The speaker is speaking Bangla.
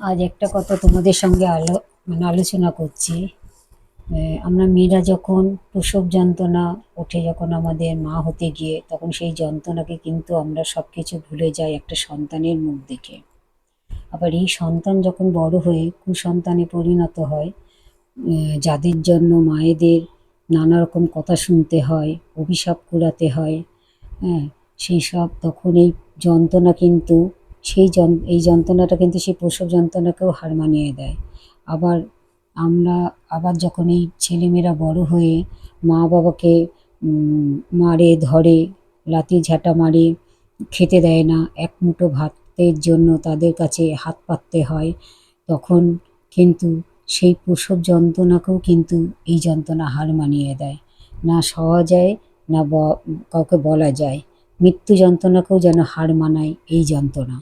আজ একটা কথা তোমাদের সঙ্গে আলো মানে আলোচনা করছি। আমরা মেয়েরা যখন প্রসব যন্ত্রণা ওঠে, যখন আমাদের মা হতে গিয়ে, তখন সেই যন্ত্রণাকে কিন্তু আমরা সব কিছু ভুলে যাই একটা সন্তানের মুখ দেখে। আবার এই সন্তান যখন বড় হয়ে কুসন্তানে পরিণত হয় যাদের জন্য মায়েদের নানা রকম কথা শুনতে হয়, অভিশাপ কুড়াতে হয় হ্যাঁ সেই সব তখন এই যন্ত্রণা কিন্তু সেই এই যন্ত্রণাটা কিন্তু সেই প্রসব যন্ত্রণাকেও হার মানিয়ে দেয়। আবার আমরা, আবার যখন এই ছেলেমেয়েরা বড় হয়ে মা বাবাকে মারে, ধরে লাতি ঝাঁটা মারে, খেতে দেয় না, এক মুঠো ভাতের জন্য তাদের কাছে হাত পাততে হয়, তখন কিন্তু সেই প্রসব যন্ত্রণাকেও কিন্তু এই যন্ত্রণা হার মানিয়ে দেয়। না সওয়া যায়, না কাউকে বলা যায়। মৃত্যু যন্ত্রণাকেও যেন হার মানায় এই যন্ত্রণা।